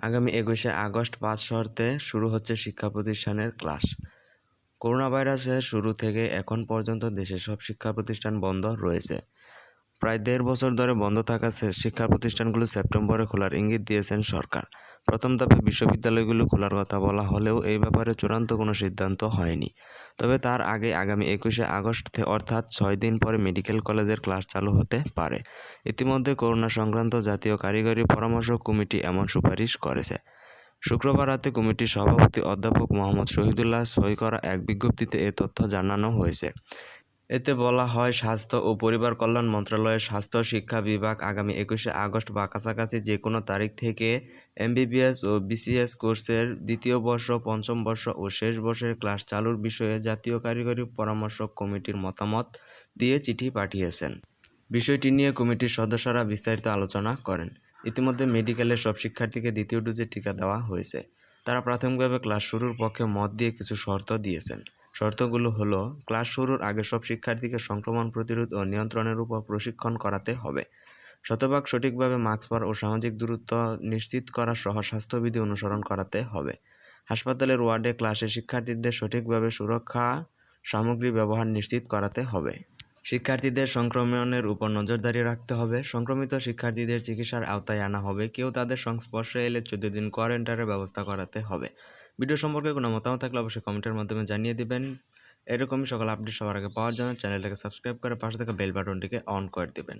আগামী একুশে আগস্ট পাঁচ শর্তে শুরু হচ্ছে শিক্ষা প্রতিষ্ঠানের ক্লাস। করোনা ভাইরাসের শুরু থেকে এখন পর্যন্ত দেশের সব শিক্ষা প্রতিষ্ঠান বন্ধ রয়েছে। প্রায় দেড় বছর ধরে বন্ধ থাকা শিক্ষা প্রতিষ্ঠানগুলো সেপ্টেম্বরে খোলার ইঙ্গিত দিয়েছেন সরকার। প্রথম ধাপে বিশ্ববিদ্যালয়গুলো খোলার কথা বলা হলেও এই ব্যাপারে চূড়ান্ত কোনো সিদ্ধান্ত হয়নি। তবে তার আগে আগামী একুশে আগস্ট অর্থাৎ ছয় দিন পরে মেডিকেল কলেজের ক্লাস চালু হতে পারে। ইতিমধ্যে করোনা সংক্রান্ত জাতীয় কারিগরি পরামর্শ কমিটি এমন সুপারিশ করেছে। শুক্রবার রাতে কমিটির সভাপতি অধ্যাপক মোহাম্মদ শহীদুল্লাহ সই করা এক বিজ্ঞপ্তিতে এ তথ্য জানানো হয়েছে। এতে বলা হয়, স্বাস্থ্য ও পরিবার কল্যাণ মন্ত্রণালয়ের স্বাস্থ্য শিক্ষা বিভাগ আগামী একুশে আগস্ট বা কাছাকাছি যে কোনো তারিখ থেকে এমবিবিএস ও বিসিএস কোর্সের দ্বিতীয় বর্ষ, পঞ্চম বর্ষ ও শেষ বর্ষের ক্লাস চালুর বিষয়ে জাতীয় কারিগরি পরামর্শ কমিটির মতামত দিয়ে চিঠি পাঠিয়েছেন। বিষয়টি নিয়ে কমিটির সদস্যরা বিস্তারিত আলোচনা করেন। ইতিমধ্যে মেডিকেলের সব শিক্ষার্থীকে দ্বিতীয় ডোজে টিকা দেওয়া হয়েছে। তারা প্রাথমিকভাবে ক্লাস শুরুর পক্ষে মত দিয়ে কিছু শর্ত দিয়েছেন। শর্তগুলো হলো, ক্লাস শুরুর আগে সব শিক্ষার্থীকে সংক্রমণ প্রতিরোধ ও নিয়ন্ত্রণের উপর প্রশিক্ষণ করাতে হবে। শতভাগ সঠিকভাবে মাস্ক পর ও সামাজিক দূরত্ব নিশ্চিত করা সহ স্বাস্থ্যবিধি অনুসরণ করাতে হবে। হাসপাতালের ওয়ার্ডে ক্লাসে শিক্ষার্থীদের সঠিকভাবে সুরক্ষা সামগ্রী ব্যবহার নিশ্চিত করাতে হবে। শিক্ষার্থীদের সংক্রমণের উপর নজরদারি রাখতে হবে। সংক্রমিত শিক্ষার্থীদের চিকিৎসার আওতায় আনা হবে। কেউ তাদের সংস্পর্শে এলে চোদ্দ দিন কোয়ারেন্টাইনের ব্যবস্থা করাতে হবে। ভিডিও সম্পর্কে কোনো মতামত থাকলে অবশ্যই কমেন্টের মাধ্যমে জানিয়ে দেবেন। এরকমই সকল আপডেট সবার আগে পাওয়ার জন্য চ্যানেলটাকে সাবস্ক্রাইব করে পাশে থাকা বেল বাটনটিকে অন করে দিবেন।